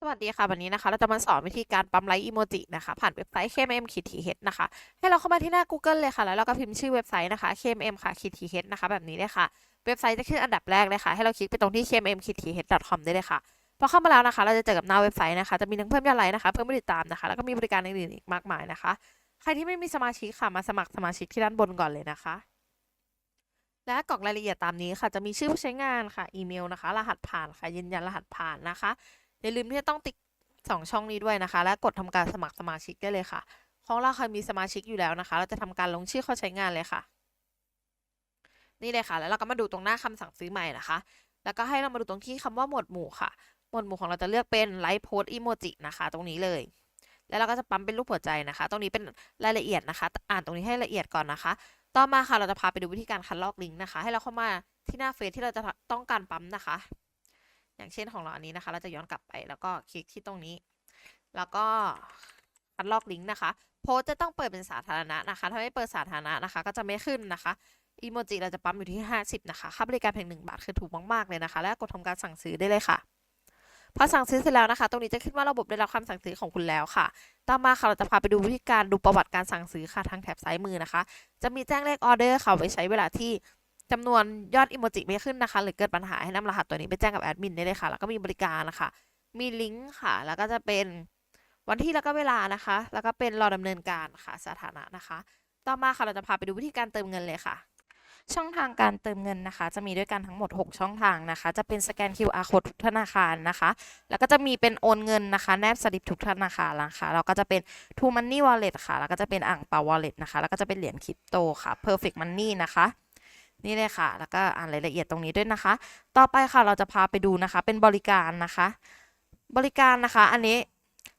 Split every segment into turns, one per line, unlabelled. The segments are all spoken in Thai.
สวัสดีค่ะ วันนี้นะคะ เราจะมาสอนวิธีการปั๊มไลค์อีโมจินะคะ ผ่านเว็บไซต์ KMM ขีดทีเนะคะ ให้เราเข้ามาที่หน้า Google เลยค่ะ แล้วเราก็พิมพ์ชื่อเว็บไซต์นะคะ KMM ค่ะขีดทีเนะคะ แบบนี้เลยค่ะ เว็บไซต์จะขึ้นอันดับแรกเลยค่ะ ให้เราคลิกไปตรงที่ KMM ขีดที com ได้เลยค่ะ พอเข้ามาแล้วนะคะ เราจะเจอกับหน้าเว็บไซต์นะคะ จะมีทั้งเพิ่มยอดไลค์นะคะ เพิ่มผู้ติดตามนะคะ แล้วก็มีบริการอื่นๆอีกมากมายนะคะ ใครที่ไม่มีสมาชิกค่ะ มาสมัครสมาชิกที่ด้านบนก่อนเลยนะคะ และกรอกรายละเอียดตามนี้ค่ะ จะมีชื่อผู้ใช้งานค่ะ อีเมลนะคะ รหัสผ่านค่ะ ยืนยันรหัสผ่านนะคะ อย่าลืมที่จะต้องติ๊กสองช่องนี้ด้วยนะคะ และกดทำการสมัครสมาชิกได้เลยค่ะ ของเราเคยมีสมาชิกอยู่แล้วนะคะ เราจะทำการลงชื่อเข้าใช้งานเลยค่ะ นี่เลยค่ะ แล้วเราก็มาดูตรงหน้าคำสั่งซื้อใหม่นะคะ แล้วก็ให้เรามาดูตรงที่คำว่าหมวดหมู่ค่ะ หมวดหมู่ของเราจะเลือกเป็นไลฟ์โพสอีโมจินะคะ ตรงนี้เลย แล้วเราก็จะปั๊มเป็นรูปหัวใจนะคะ ตรงนี้เป็นรายละเอียดนะคะ อ่านตรงนี้ให้ละเอียดก่อนนะคะ ต่อมาค่ะ เราจะพาไปดูวิธีการคัดลอกลิงก์นะคะ ให้เราเข้ามาที่หน้าเฟซที่เราจะต้องการปั๊มนะคะ อย่างเช่นของเราอันนี้นะคะ เราจะย้อนกลับไปแล้วก็คลิกที่ตรงนี้ แล้วก็คัดลอกลิงก์นะคะ โพสจะต้องเปิดเป็นสาธารณะนะคะ ถ้าไม่เปิดสาธารณะนะคะ ก็จะไม่ขึ้นนะคะอีโมจิเราจะปั๊มอยู่ที่ 50 นะคะ ค่าบริการเพียง1บาทคือถูกมาก ๆ เลยนะคะ และกดทำการสั่งซื้อได้เลยค่ะ พอสั่งซื้อเสร็จแล้วนะคะ ตรงนี้จะขึ้นว่าระบบได้รับคำสั่งซื้อของคุณแล้วค่ะ ต่อมาค่ะ เราจะพาไปดูวิธีการดูประวัติการสั่งซื้อค่ะทางแถบซ้ายมือนะคะ จะมีแจ้งเลขออเดอร์ค่ะไว้ใช้เวลาที่ จำนวนยอดอิโมจิไม่ขึ้นนะคะ หรือเกิดปัญหาให้นำรหัสตัวนี้ไปแจ้งกับแอดมินได้เลยค่ะ แล้วก็มีบริการนะคะ มีลิงก์ค่ะ แล้วก็จะเป็นวันที่แล้วก็เวลานะคะ แล้วก็เป็นรอดำเนินการค่ะ สถานะนะคะ ต่อมาค่ะเราจะพาไปดูวิธีการเติมเงินเลยค่ะ ช่องทางการเติมเงินนะคะ จะมีด้วยกันทั้งหมด 6 ช่องทางนะคะ จะเป็นสแกน QR code ทุกธนาคารนะคะ แล้วก็จะมีเป็นโอนเงินนะคะแนบสลิปทุกธนาคารนะคะแล้วก็จะเป็น True Money Wallet ค่ะ แล้วก็จะเป็นอ่างเปา Wallet นะคะ แล้วก็จะเป็นเหรียญคริปโตค่ะ Perfect Money นะคะ นี่เลยค่ะ แล้วก็อ่านรายละเอียดตรงนี้ด้วยนะคะ ต่อไปค่ะเราจะพาไปดูนะคะ เป็นบริการนะคะ บริการนะคะ อันนี้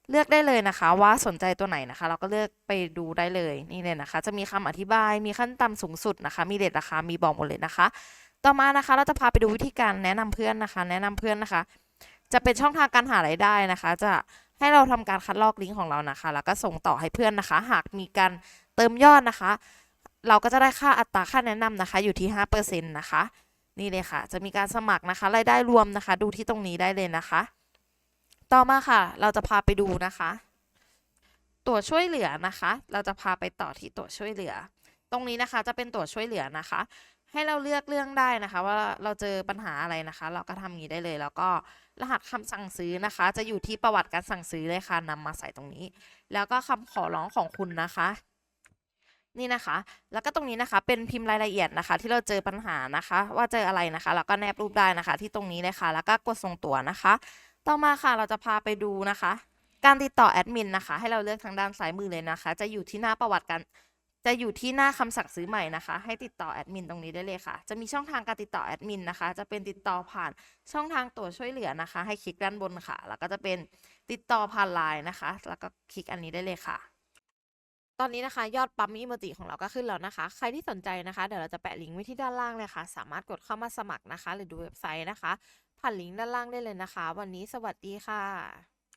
เลือกได้เลยนะคะ ว่าสนใจตัวไหนนะคะ เราก็เลือกไปดูได้เลยนี่เลยนะคะ จะมีคำอธิบายมีขั้นต่ำสูงสุดนะคะ มีเรทราคามีบอกหมดเลยนะคะ ต่อมานะคะ เราจะพาไปดูวิธีการแนะนำเพื่อนนะคะ แนะนำเพื่อนนะคะ จะเป็นช่องทางการหารายได้นะคะ จะให้เราทำการคัดลอกลิงก์ของเรานะคะ แล้วก็ส่งต่อให้เพื่อนนะคะ หากมีการเติมยอดนะคะ เราก็จะได้ค่าอัตราค่าแนะนำนะคะ อยู่ที่ 5%นะคะ นี่เลยค่ะ จะมีการสมัครนะคะรายได้รวมนะคะ ดูที่ตรงนี้ได้เลยนะคะ ต่อมาค่ะ เราจะพาไปดูนะคะ ตัวช่วยเหลือนะคะ เราจะพาไปต่อที่ตัวช่วยเหลือ ตรงนี้นะคะจะเป็นตัวช่วยเหลือนะคะ ให้เราเลือกเรื่องได้นะคะ ว่าเราเจอปัญหาอะไรนะคะ เราก็ทำอย่างนี้ได้เลย แล้วก็รหัสคำสั่งซื้อนะคะ จะอยู่ที่ประวัติการสั่งซื้อเลยค่ะนำมาใส่ตรงนี้ แล้วก็คำขอร้องของคุณนะคะ นี่นะคะ แล้วก็ตรงนี้นะคะ เป็นพิมพ์รายละเอียดนะคะ ที่เราเจอปัญหานะคะ ว่าเจออะไรนะคะ แล้วก็แนบรูปได้นะคะ ที่ตรงนี้เลยค่ะ แล้วก็กดส่งตัวนะคะ ต่อมาค่ะเราจะพาไปดูนะคะ การติดต่อแอดมินนะคะ ให้เราเลือกทางด้านซ้ายมือเลยนะคะ จะอยู่ที่หน้าประวัติการจะอยู่ที่หน้าคำสั่งซื้อใหม่นะคะ ให้ติดต่อแอดมินตรงนี้ได้เลยค่ะ จะมีช่องทางการติดต่อแอดมินนะคะ จะเป็นติดต่อผ่านช่องทางตัวช่วยเหลือนะคะ ให้คลิกด้านบนค่ะ แล้วก็จะเป็นติดต่อผ่านไลน์นะคะ แล้วก็คลิกอันนี้ได้เลยค่ะ ตอนนี้นะคะ ยอดปั๊มอีโมจิของเราก็ขึ้นแล้วนะคะ ใครที่สนใจนะคะ เดี๋ยวเราจะแปะลิงก์ไว้ที่ด้านล่างเลยค่ะ สามารถกดเข้ามาสมัครนะคะ หรือดูเว็บไซต์นะคะ ผ่านลิงก์ด้านล่างได้เลยนะคะ วันนี้สวัสดีค่ะ